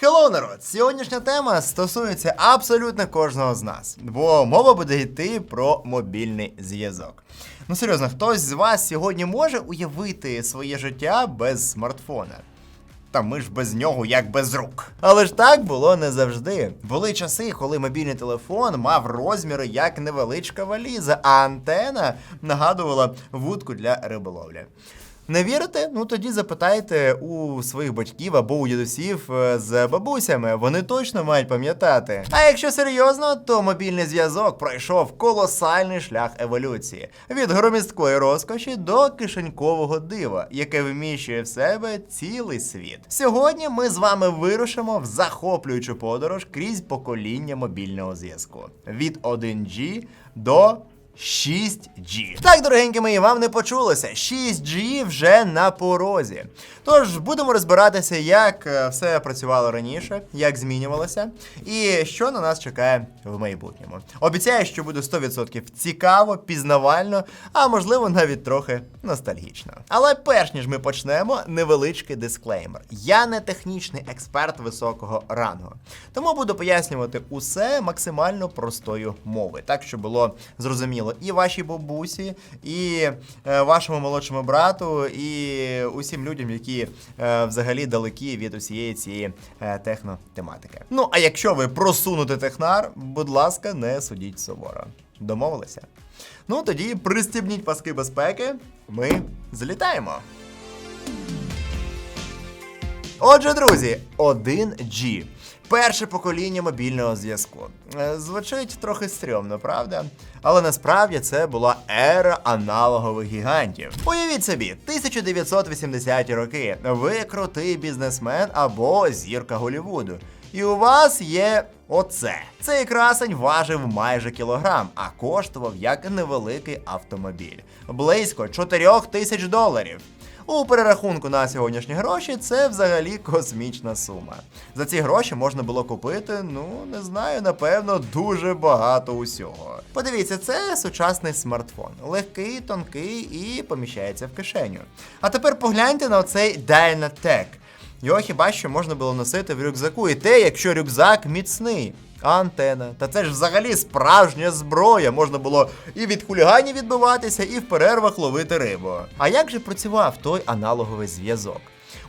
Хеллоу, народ! Сьогоднішня тема стосується абсолютно кожного з нас, бо мова буде йти про мобільний зв'язок. Ну серйозно, хтось з вас сьогодні може уявити своє життя без смартфона? Та ми ж без нього як без рук. Але ж так було не завжди. Були часи, коли мобільний телефон мав розміри як невеличка валіза, а антена нагадувала вудку для риболовлі. Не вірите? Ну тоді запитайте у своїх батьків або у дідусів е, з бабусями. Вони точно мають пам'ятати. А якщо серйозно, то мобільний зв'язок пройшов колосальний шлях еволюції від громісткої розкоші до кишенькового дива, яке вміщує в себе цілий світ. Сьогодні ми з вами вирушимо в захоплюючу подорож крізь покоління мобільного зв'язку від 1G до 6G. Так, дорогенькі мої, вам не почулося. 6G вже на порозі. Тож будемо розбиратися, як е, все працювало раніше, як змінювалося, і що на нас чекає в майбутньому. Обіцяю, що буде 100% цікаво, пізнавально, а можливо навіть трохи ностальгічно. Але перш ніж ми почнемо, невеличкий дисклеймер. Я не технічний експерт високого рангу, тому буду пояснювати усе максимально простою мовою, так щоб було зрозуміло і вашій бабусі, і е, вашому молодшому брату, і усім людям, які е, взагалі далекі від усієї цієї е, технотематики. Ну а якщо ви просунути технар, будь ласка, не судіть суворо. Домовилися? Ну тоді пристібніть паски безпеки. Ми злітаємо. Отже, друзі, 1G. Перше покоління мобільного зв'язку. Е, Звучить трохи стрьомно, правда? Але насправді це була ера аналогових гігантів. Уявіть собі, 1980-ті роки. Ви крутий бізнесмен або зірка Голлівуду. І у вас є оце. Цей красень важив майже кілограм, а коштував як невеликий автомобіль. Близько 4 тисяч доларів. У перерахунку на сьогоднішні гроші це взагалі космічна сума. За ці гроші можна було купити, ну не знаю, напевно, дуже багато усього. Подивіться, це сучасний смартфон, легкий, тонкий і поміщається в кишеню. А тепер погляньте на оцей Dynatec. Його хіба що можна було носити в рюкзаку, і те, якщо рюкзак міцний. Антена. Та це ж взагалі справжня зброя. Можна було і від хуліганів відбиватися, і в перервах ловити рибу. А як же працював той аналоговий зв'язок?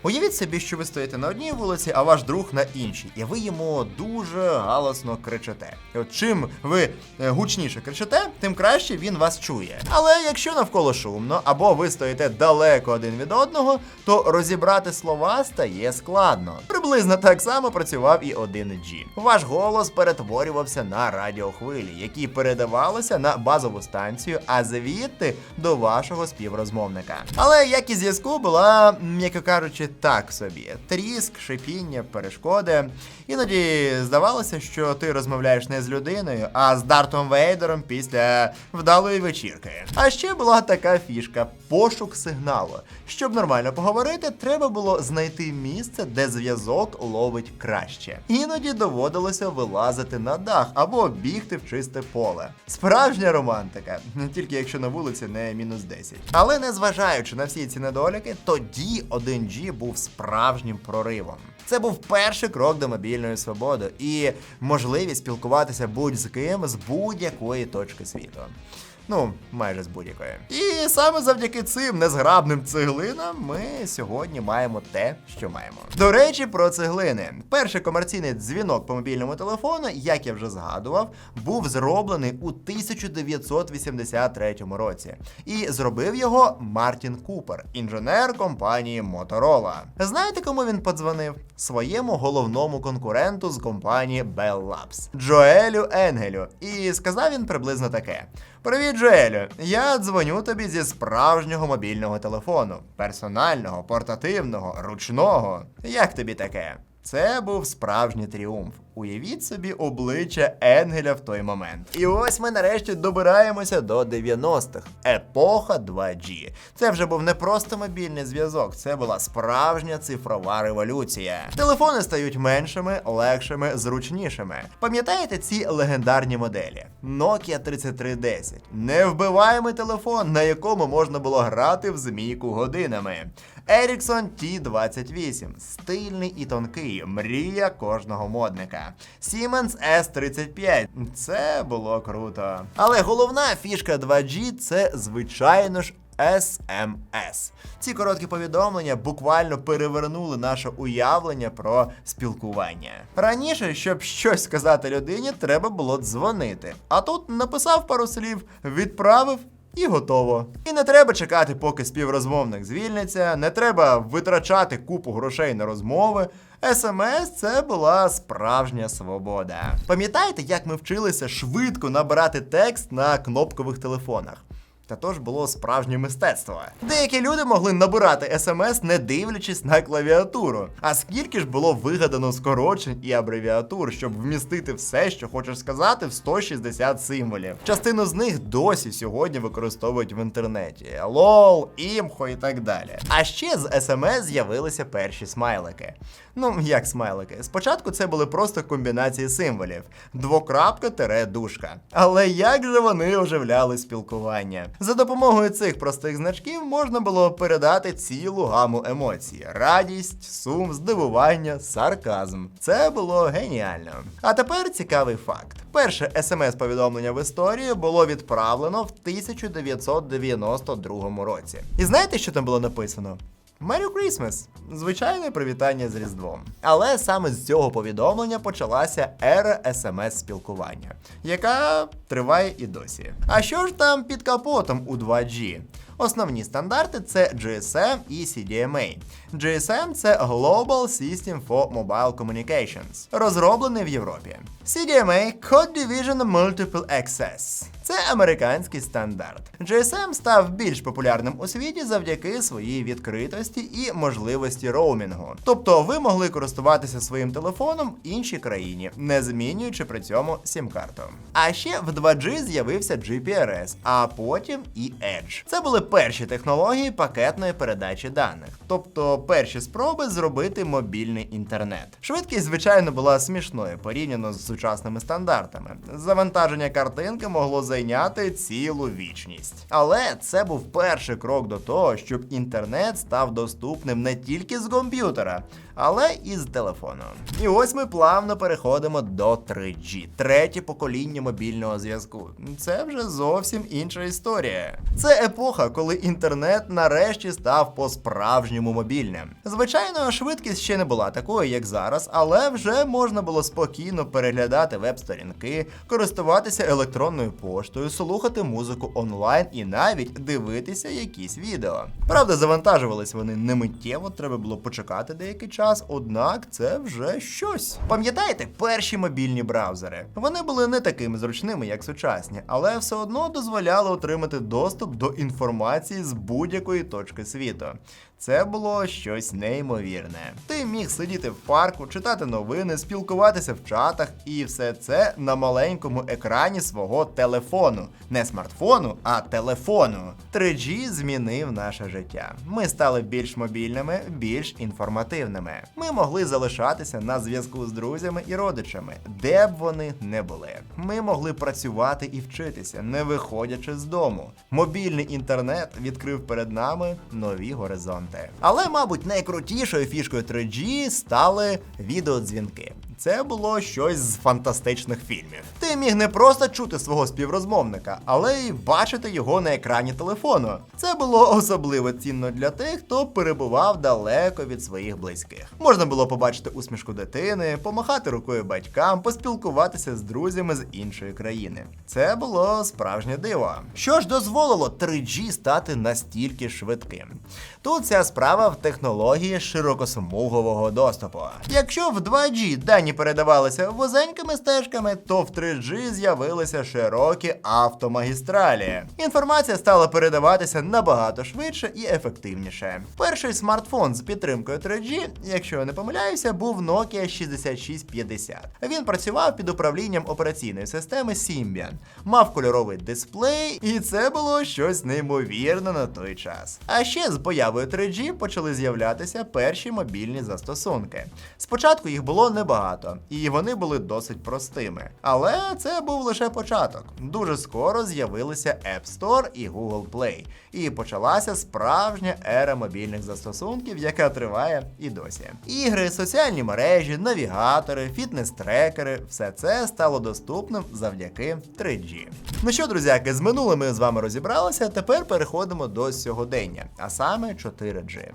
Уявіть собі, що ви стоїте на одній вулиці, а ваш друг на іншій, і ви йому дуже галасно кричите. І от чим ви е, гучніше кричите, тим краще він вас чує. Але якщо навколо шумно, або ви стоїте далеко один від одного, то розібрати слова стає складно. Приблизно так само працював і 1G. Ваш голос перетворювався на радіохвилі, які передавалися на базову станцію, а звідти до вашого співрозмовника. Але якість зв'язку була, м'яко кажучи, так собі: тріск, шипіння, перешкоди. Іноді здавалося, що ти розмовляєш не з людиною, а з Дартом Вейдером після вдалої вечірки. А ще була така фішка пошук сигналу. Щоб нормально поговорити, треба було знайти місце, де зв'язок ловить краще. Іноді доводилося вилазити на дах або бігти в чисте поле. Справжня романтика, тільки якщо на вулиці не мінус 10. Але незважаючи на всі ці недоліки, тоді 1G був справжнім проривом. Це був перший крок до мобільної свободи і можливість спілкуватися будь-з ким з будь-якої точки світу. Ну, майже з будь-якої. І саме завдяки цим незграбним цеглинам ми сьогодні маємо те, що маємо. До речі, про цеглини. Перший комерційний дзвінок по мобільному телефону, як я вже згадував, був зроблений у 1983 році. І зробив його Мартін Купер, інженер компанії Motorola. Знаєте, кому він подзвонив? Своєму головному конкуренту з компанії Bell Labs Джоелю Енгелю. І сказав він приблизно таке: Привіт, Джоелю! Я дзвоню тобі зі справжнього мобільного телефону, персонального, портативного, ручного. Як тобі таке? Це був справжній тріумф. Уявіть собі обличчя Енгеля в той момент. І ось ми нарешті добираємося до 90-х. Епоха 2G. Це вже був не просто мобільний зв'язок, це була справжня цифрова революція. Телефони стають меншими, легшими, зручнішими. Пам'ятаєте ці легендарні моделі? Nokia 3310. Невбиваємий телефон, на якому можна було грати в змійку годинами. Ericsson T28. Стильний і тонкий. Мрія кожного модника. Siemens S35. Це було круто. Але головна фішка 2G це, звичайно ж. SMS. Ці короткі повідомлення буквально перевернули наше уявлення про спілкування. Раніше, щоб щось сказати людині, треба було дзвонити. А тут написав пару слів, відправив. І готово. І не треба чекати, поки співрозмовник звільниться, не треба витрачати купу грошей на розмови. СМС це була справжня свобода. Пам'ятаєте, як ми вчилися швидко набирати текст на кнопкових телефонах? Та то було справжнє мистецтво. Деякі люди могли набирати смс, не дивлячись на клавіатуру. А скільки ж було вигадано скорочень і абревіатур, щоб вмістити все, що хочеш сказати, в 160 символів. Частину з них досі сьогодні використовують в інтернеті. Лол, імхо і так далі. А ще з смс з'явилися перші смайлики. Ну, як смайлики. Спочатку це були просто комбінації символів: двокрапка тире дужка. Але як же вони оживляли спілкування? За допомогою цих простих значків можна було передати цілу гаму емоцій: радість, сум, здивування, сарказм. Це було геніально. А тепер цікавий факт: перше смс-повідомлення в історії було відправлено в 1992 році. І знаєте, що там було написано? Merry Christmas! Звичайне привітання з Різдвом. Але саме з цього повідомлення почалася ера смс-спілкування, яка триває і досі. А що ж там під капотом у 2G? Основні стандарти це GSM і CDMA. GSM це Global System for Mobile Communications, розроблений в Європі. CDMA Code Division Multiple Access. Це американський стандарт. GSM став більш популярним у світі завдяки своїй відкритості і можливості роумінгу. Тобто ви могли користуватися своїм телефоном в іншій країні, не змінюючи при цьому сім-карту. А ще в 2G з'явився GPRS, а потім і Edge. Це були перші технології пакетної передачі даних, тобто перші спроби зробити мобільний інтернет. Швидкість, звичайно, була смішною порівняно з сучасними стандартами. Завантаження картинки могло зайняти цілу вічність. Але це був перший крок до того, щоб інтернет став доступним не тільки з комп'ютера, але і з телефону. І ось ми плавно переходимо до 3G, третє покоління мобільного зв'язку. Це вже зовсім інша історія. Це епоха, коли інтернет нарешті став по-справжньому мобільним. Звичайно, швидкість ще не була такою, як зараз, але вже можна було спокійно переглядати веб-сторінки, користуватися електронною поштою, слухати музику онлайн і навіть дивитися якісь відео. Правда, завантажувались вони не миттєво, треба було почекати деякий час, однак це вже щось. Пам'ятаєте, перші мобільні браузери? Вони були не такими зручними, як сучасні, але все одно дозволяли отримати доступ до інформації з будь-якої точки світу. Це було щось неймовірне. Ти міг сидіти в парку, читати новини, спілкуватися в чатах, і все це на маленькому екрані свого телефону. Не смартфону, а телефону. 3G змінив наше життя. Ми стали більш мобільними, більш інформативними. Ми могли залишатися на зв'язку з друзями і родичами, де б вони не були. Ми могли працювати і вчитися, не виходячи з дому. Мобільний інтернет відкрив перед нами нові горизонти. Але, мабуть, найкрутішою фішкою 3G стали відеодзвінки. Це було щось з фантастичних фільмів. Ти міг не просто чути свого співрозмовника, але й бачити його на екрані телефону. Це було особливо цінно для тих, хто перебував далеко від своїх близьких. Можна було побачити усмішку дитини, помахати рукою батькам, поспілкуватися з друзями з іншої країни. Це було справжнє диво. Що ж дозволило 3G стати настільки швидким? Тут ця справа в технології широкосмугового доступу. Якщо в 2G дані передавалися вузенькими стежками, то в 3G з'явилися широкі автомагістралі. Інформація стала передаватися набагато швидше і ефективніше. Перший смартфон з підтримкою 3G, якщо я не помиляюся, був Nokia 6650. Він працював під управлінням операційної системи Symbian, мав кольоровий дисплей, і це було щось неймовірне на той час. А ще з появою 3G почали з'являтися перші мобільні застосунки. Спочатку їх було небагато, і вони були досить простими. Але це був лише початок. Дуже скоро з'явилися App Store і Google Play, і почалася справжня ера мобільних застосунків, яка триває і досі. Ігри, соціальні мережі, навігатори, фітнес-трекери все це стало доступним завдяки 3G. Ну що, друзяки, з минулим ми з вами розібралися. Тепер переходимо до сьогодення, а саме 4G.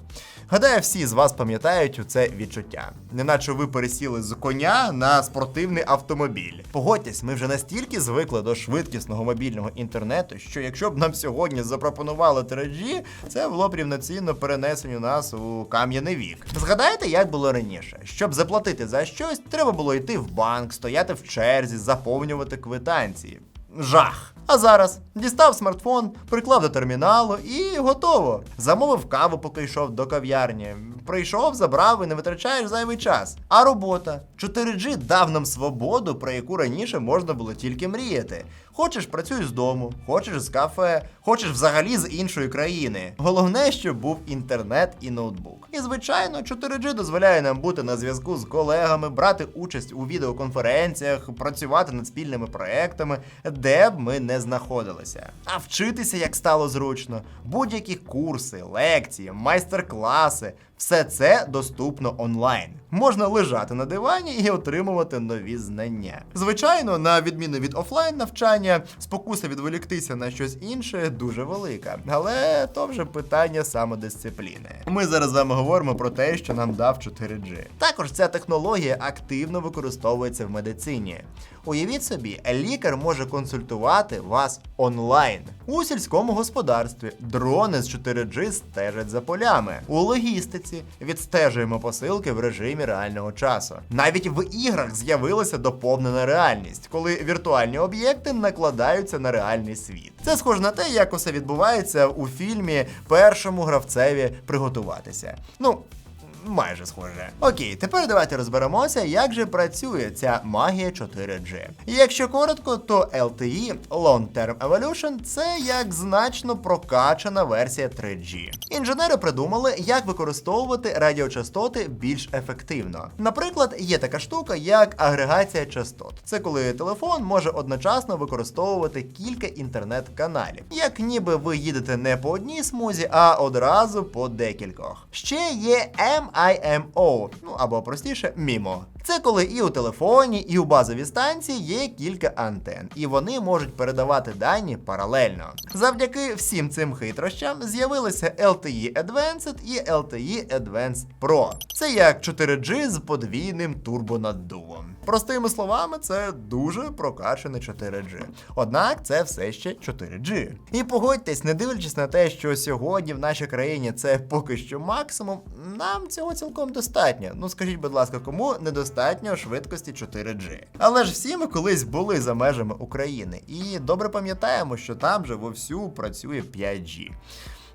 Гадаю, всі з вас пам'ятають це відчуття, неначе ви пересіли з коня на спортивний автомобіль. Погодьтесь, ми вже настільки звикли до швидкісного мобільного інтернету, що якщо б нам сьогодні запропонували 3G, це було б рівноцінно перенесенню нас у кам'яний вік. Згадайте, як було раніше. Щоб заплатити за щось, треба було йти в банк, стояти в черзі, заповнювати квитанції. Жах. А зараз дістав смартфон, приклав до терміналу і готово. Замовив каву, поки йшов до кав'ярні. Прийшов, забрав і не витрачаєш зайвий час. А робота 4G дав нам свободу, про яку раніше можна було тільки мріяти. Хочеш, працюй з дому, хочеш з кафе, хочеш взагалі з іншої країни. Головне, щоб був інтернет і ноутбук. І звичайно, 4G дозволяє нам бути на зв'язку з колегами, брати участь у відеоконференціях, працювати над спільними проектами, де б ми не знаходилися. А вчитися як стало зручно, будь-які курси, лекції, майстер-класи. Все це доступно онлайн. Можна лежати на дивані і отримувати нові знання. Звичайно, на відміну від офлайн навчання, спокуса відволіктися на щось інше дуже велика. Але то вже питання самодисципліни. Ми зараз з вами говоримо про те, що нам дав 4G. Також ця технологія активно використовується в медицині. Уявіть собі, лікар може консультувати вас онлайн. У сільському господарстві дрони з 4G стежать за полями. У логістиці відстежуємо посилки в режимі реального часу. Навіть в іграх з'явилася доповнена реальність, коли віртуальні об'єкти накладаються на реальний світ. Це схоже на те, як усе відбувається у фільмі першому гравцеві приготуватися. Ну. Майже схоже. Окей, тепер давайте розберемося, як же працює ця магія 4G. Якщо коротко, то LTE Long Term Evolution це як значно прокачана версія 3G. Інженери придумали, як використовувати радіочастоти більш ефективно. Наприклад, є така штука, як агрегація частот. Це коли телефон може одночасно використовувати кілька інтернет-каналів, як ніби ви їдете не по одній смузі, а одразу по декількох. Ще є MIMO, ну або простіше, MIMO. Це коли і у телефоні, і у базовій станції є кілька антен, і вони можуть передавати дані паралельно. Завдяки всім цим хитрощам з'явилися LTE Advanced і LTE Advanced Pro. Це як 4G з подвійним турбонаддувом. Простими словами, це дуже прокачане 4G. Однак це все ще 4G. І погодьтесь, не дивлячись на те, що сьогодні в нашій країні це поки що максимум, нам цього цілком достатньо. Ну скажіть, будь ласка, кому недостатньо швидкості 4G? Але ж всі ми колись були за межами України, і добре пам'ятаємо, що там же вовсю працює 5G.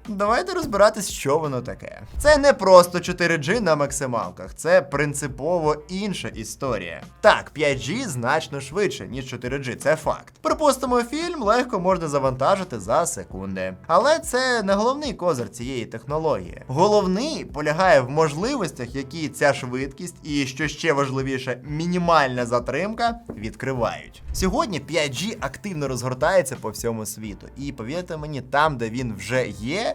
Давайте розбиратись, що воно таке. Це не просто 4G на максималках, це принципово інша історія. Так, 5G значно швидше, ніж 4G, це факт. Припустимо, фільм легко можна завантажити за секунди. Але це не головний козир цієї технології. Головний полягає в можливостях, які ця швидкість і, що ще важливіше, мінімальна затримка відкривають. Сьогодні 5G активно розгортається по всьому світу, і повірте мені, там, де він вже є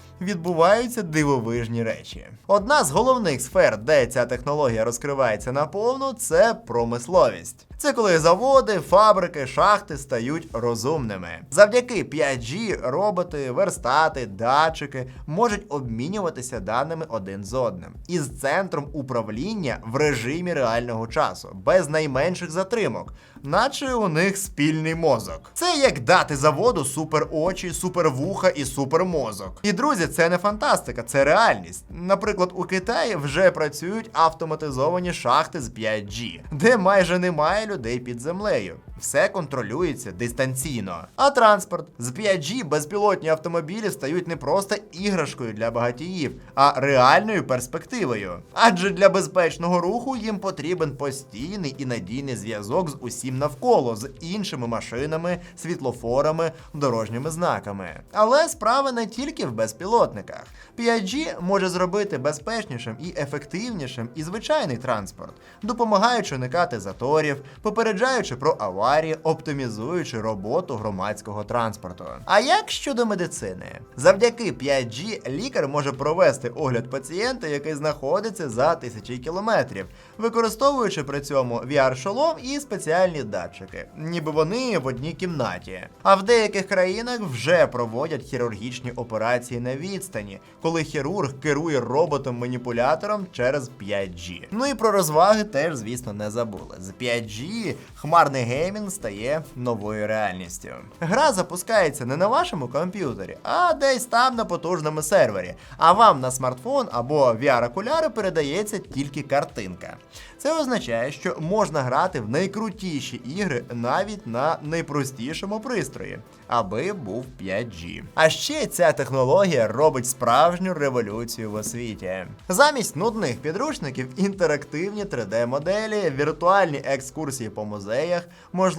відбуваються дивовижні речі. Одна з головних сфер, де ця технологія розкривається наповну, це промисловість. Це коли заводи, фабрики, шахти стають розумними. Завдяки 5G роботи, верстати, датчики можуть обмінюватися даними один з одним із центром управління в режимі реального часу, без найменших затримок, наче у них спільний мозок. Це як дати заводу супер очі, супер вуха і супер мозок. І друзі, це не фантастика, це реальність. Наприклад, у Китаї вже працюють автоматизовані шахти з 5G, де майже немає людей під землею. Все контролюється дистанційно. А транспорт з 5G безпілотні автомобілі стають не просто іграшкою для багатіїв, а реальною перспективою. Адже для безпечного руху їм потрібен постійний і надійний зв'язок з усім навколо, з іншими машинами, світлофорами, дорожніми знаками. Але справа не тільки в безпілотниках. 5G може зробити безпечнішим і ефективнішим і звичайний транспорт, допомагаючи уникати заторів, попереджаючи про аварії, оптимізуючи роботу громадського транспорту. А як щодо медицини? Завдяки 5G лікар може провести огляд пацієнта, який знаходиться за тисячі кілометрів, використовуючи при цьому VR-шолом і спеціальні датчики, ніби вони в одній кімнаті. А в деяких країнах вже проводять хірургічні операції на відстані, коли хірург керує роботом-маніпулятором через 5G. Ну і про розваги теж, звісно, не забули. З 5G хмарний геймінг стає новою реальністю. Гра запускається не на вашому комп'ютері, а десь там на потужному сервері. А вам на смартфон або VR-окуляри передається тільки картинка. Це означає, що можна грати в найкрутіші ігри навіть на найпростішому пристрої, аби був 5G. А ще ця технологія робить справжню революцію в освіті. Замість нудних підручників інтерактивні 3D-моделі, віртуальні екскурсії по музеях, можливість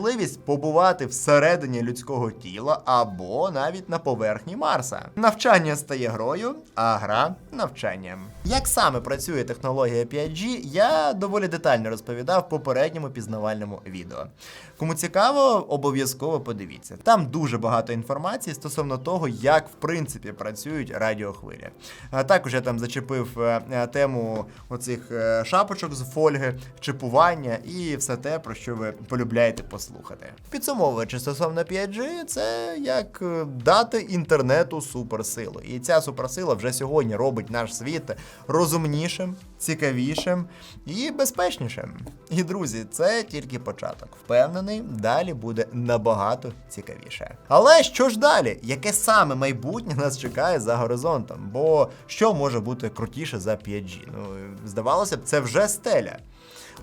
побувати всередині людського тіла або навіть на поверхні Марса. Навчання стає грою, а гра навчанням. Як саме працює технологія 5G, я доволі детально розповідав в попередньому пізнавальному відео. Кому цікаво, обов'язково подивіться. Там дуже багато інформації стосовно того, як в принципі працюють радіохвилі. А також я там зачепив е, е, тему оцих е, шапочок з фольги, чипування і все те, про що ви полюбляєте послухати. Підсумовуючи стосовно 5G, це як е, дати інтернету суперсилу. І ця суперсила вже сьогодні робить наш світ розумнішим, цікавішим і безпечнішим. І друзі, це тільки початок. Впевнений, далі буде набагато цікавіше. Але що ж далі? Яке саме майбутнє нас чекає за горизонтом? Бо що може бути крутіше за 5G? Ну, здавалося б, це вже стеля.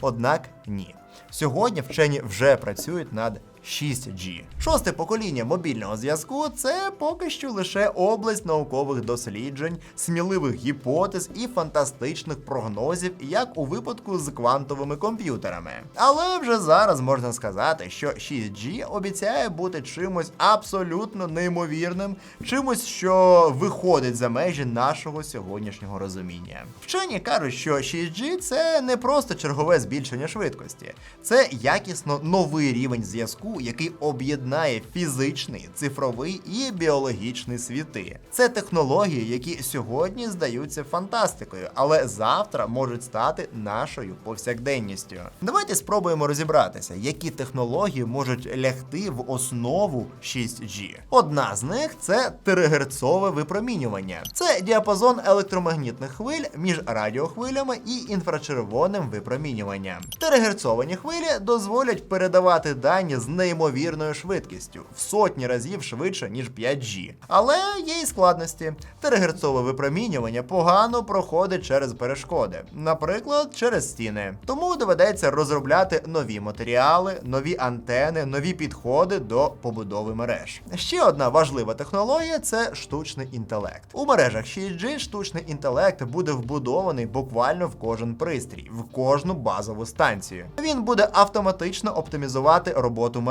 Однак ні. Сьогодні вчені вже працюють над 6G. Шосте покоління мобільного зв'язку це поки що лише область наукових досліджень, сміливих гіпотез і фантастичних прогнозів, як у випадку з квантовими комп'ютерами. Але вже зараз можна сказати, що 6G обіцяє бути чимось абсолютно неймовірним, чимось, що виходить за межі нашого сьогоднішнього розуміння. Вчені кажуть, що 6G це не просто чергове збільшення швидкості, це якісно новий рівень зв'язку, який об'єднає фізичний, цифровий і біологічний світи. Це технології, які сьогодні здаються фантастикою, але завтра можуть стати нашою повсякденністю. Давайте спробуємо розібратися, які технології можуть лягти в основу 6G. Одна з них це терагерцове випромінювання. Це діапазон електромагнітних хвиль між радіохвилями і інфрачервоним випромінюванням. Терагерцовані хвилі дозволять передавати дані з неймовірною швидкістю в сотні разів швидше, ніж 5G. Але є і складності. Терагерцове випромінювання погано проходить через перешкоди, наприклад, через стіни. Тому доведеться розробляти нові матеріали, нові антени, нові підходи до побудови мереж. Ще одна важлива технологія це штучний інтелект. У мережах 6G штучний інтелект буде вбудований буквально в кожен пристрій, в кожну базову станцію. Він буде автоматично оптимізувати роботу мережі,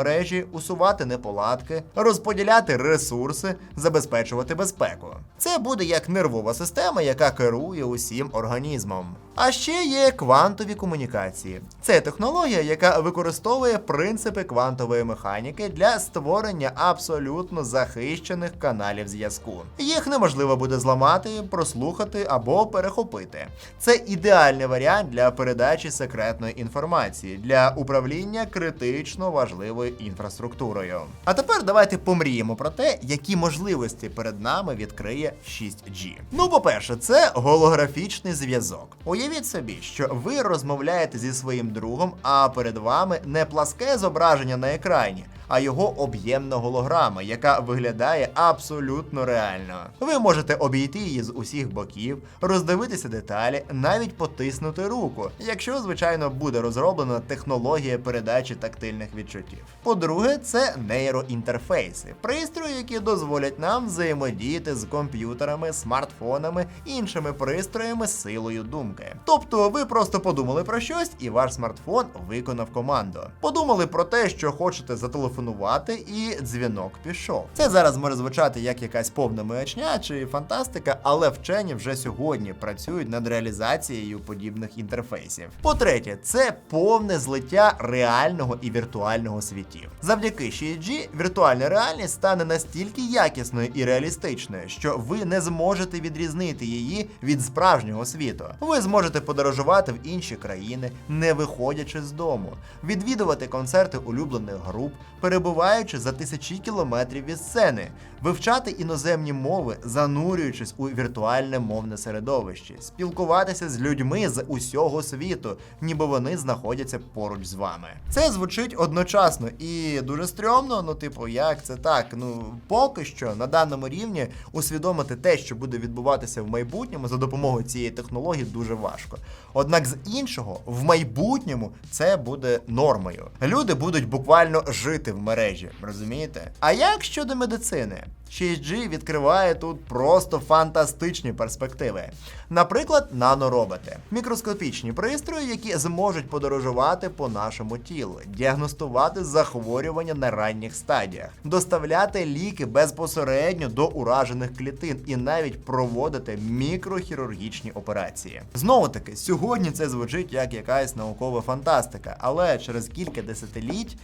усувати неполадки, розподіляти ресурси, забезпечувати безпеку. Це буде як нервова система, яка керує усім організмом. А ще є квантові комунікації. Це технологія, яка використовує принципи квантової механіки для створення абсолютно захищених каналів зв'язку. Їх неможливо буде зламати, прослухати або перехопити. Це ідеальний варіант для передачі секретної інформації, для управління критично важливою інфраструктурою. А тепер давайте помріємо про те, які можливості перед нами відкриє 6G. Ну, по-перше, це голографічний зв'язок. Уявіть собі, що ви розмовляєте зі своїм другом, а перед вами не пласке зображення на екрані. А його об'ємна голограма, яка виглядає абсолютно реально. Ви можете обійти її з усіх боків, роздивитися деталі, навіть потиснути руку, якщо, звичайно, буде розроблена технологія передачі тактильних відчуттів. По-друге, це нейроінтерфейси, пристрої, які дозволять нам взаємодіяти з комп'ютерами, смартфонами і іншими пристроями силою думки. Тобто, ви просто подумали про щось, і ваш смартфон виконав команду. Подумали про те, що хочете зателефонувати, і дзвінок пішов. Це зараз може звучати як якась повна маячня чи фантастика, але вчені вже сьогодні працюють над реалізацією подібних інтерфейсів. По-третє, це повне злиття реального і віртуального світів. Завдяки 6G віртуальна реальність стане настільки якісною і реалістичною, що ви не зможете відрізнити її від справжнього світу. Ви зможете подорожувати в інші країни, не виходячи з дому, відвідувати концерти улюблених груп, перебуваючи за тисячі кілометрів від сцени, вивчати іноземні мови, занурюючись у віртуальне мовне середовище, спілкуватися з людьми з усього світу, ніби вони знаходяться поруч з вами. Це звучить одночасно і дуже стрьомно. Ну, типу, як це так? Ну поки що на даному рівні усвідомити те, що буде відбуватися в майбутньому за допомогою цієї технології, дуже важко. Однак з іншого, в майбутньому це буде нормою. Люди будуть буквально жити в мережі, розумієте? А як щодо медицини? 6G відкриває тут просто фантастичні перспективи. Наприклад, нанороботи мікроскопічні пристрої, які зможуть подорожувати по нашому тілу, діагностувати захворювання на ранніх стадіях, доставляти ліки безпосередньо до уражених клітин і навіть проводити мікрохірургічні операції. Знову таки, сьогодні це звучить як якась наукова фантастика, але через кілька десятиліть.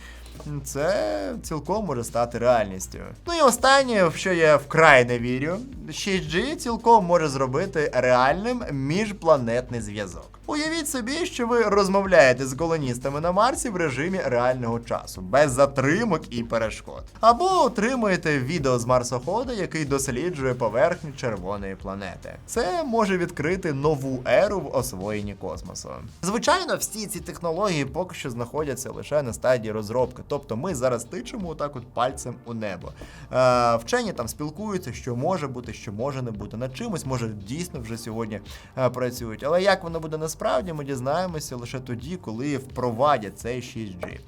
Це цілком може стати реальністю. Ну і останнє, в що я вкрай не вірю, 6G цілком може зробити реальним міжпланетний зв'язок. Уявіть собі, що ви розмовляєте з колоністами на Марсі в режимі реального часу, без затримок і перешкод. Або отримуєте відео з марсохода, який досліджує поверхню червоної планети. Це може відкрити нову еру в освоєнні космосу. Звичайно, всі ці технології поки що знаходяться лише на стадії розробки, тобто ми зараз тичемо отак от пальцем у небо. Е, вчені там спілкуються, що може бути, що може не бути. Над чимось може дійсно вже сьогодні е, працюють. Але як воно буде насправді, ми дізнаємося лише тоді, коли впровадять цей 6G.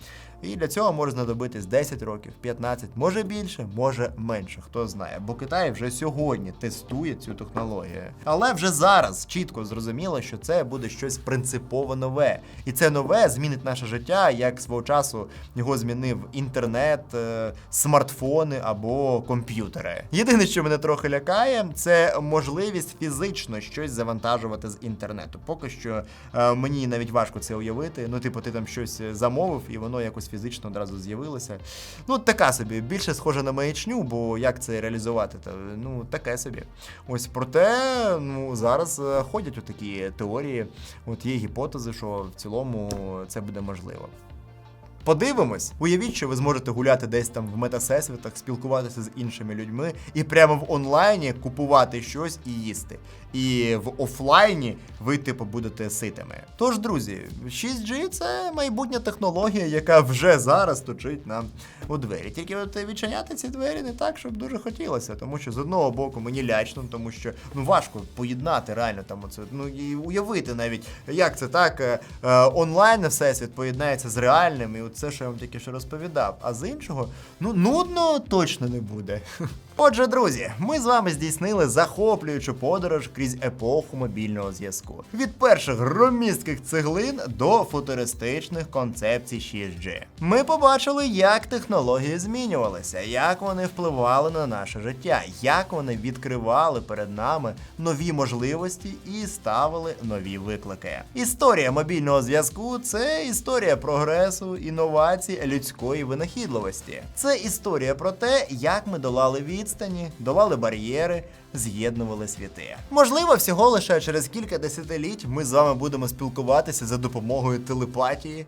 І для цього може знадобитись 10 років, 15, може більше, може менше, хто знає. Бо Китай вже сьогодні тестує цю технологію. Але вже зараз чітко зрозуміло, що це буде щось принципово нове. І це нове змінить наше життя, як свого часу його змінив інтернет, е, смартфони або комп'ютери. Єдине, що мене трохи лякає, це можливість фізично щось завантажувати з інтернету. Поки що е, мені навіть важко це уявити. Ну, типу, ти там щось замовив, і воно якось фізично одразу з'явилося. Ну, така собі, більше схоже на маячню, бо як це реалізувати? Та, ну, таке собі. Ось проте, ну, зараз е, ходять такі теорії, от є гіпотези, що в цілому це буде можливо. Подивимось, уявіть, що ви зможете гуляти десь там в метасесвітах, спілкуватися з іншими людьми і прямо в онлайні купувати щось і їсти. І в офлайні ви, типу, будете ситими. Тож, друзі, 6G це майбутня технологія, яка вже зараз точить нам у двері. Тільки от відчиняти ці двері не так, щоб дуже хотілося, тому що з одного боку мені лячно, тому що ну важко поєднати реально там оце. Ну і уявити навіть, як це так, е, е, онлайн всесвіт поєднається з реальним, і це, що я вам тільки що розповідав. А з іншого, ну нудно точно не буде. Отже, друзі, ми з вами здійснили захоплюючу подорож крізь епоху мобільного зв'язку. Від перших громістких цеглин до футуристичних концепцій 6G. Ми побачили, як технології змінювалися, як вони впливали на наше життя, як вони відкривали перед нами нові можливості і ставили нові виклики. Історія мобільного зв'язку це історія прогресу, інновацій, людської винахідливості. Це історія про те, як ми долали відстані, долали бар'єри, з'єднували світи. Можливо, всього лише через кілька десятиліть ми з вами будемо спілкуватися за допомогою телепатії.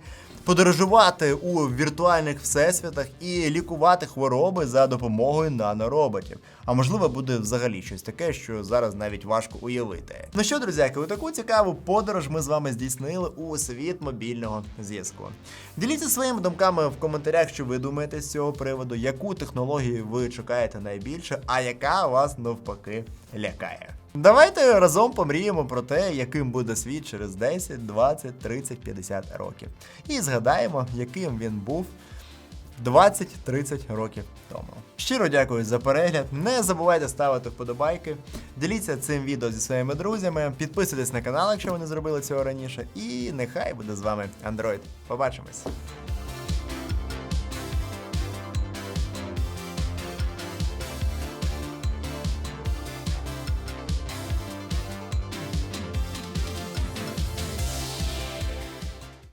Подорожувати у віртуальних всесвітах і лікувати хвороби за допомогою нанороботів. А можливо, буде взагалі щось таке, що зараз навіть важко уявити. Ну що, друзяки, таку цікаву подорож ми з вами здійснили у світ мобільного зв'язку. Діліться своїми думками в коментарях, що ви думаєте з цього приводу, яку технологію ви чекаєте найбільше, а яка вас навпаки лякає. Давайте разом помріємо про те, яким буде світ через 10, 20, 30, 50 років. І згадаємо, яким він був 20-30 років тому. Щиро дякую за перегляд. Не забувайте ставити вподобайки, діліться цим відео зі своїми друзями, підписуйтесь на канал, якщо ви не зробили цього раніше. І нехай буде з вами Android. Побачимось!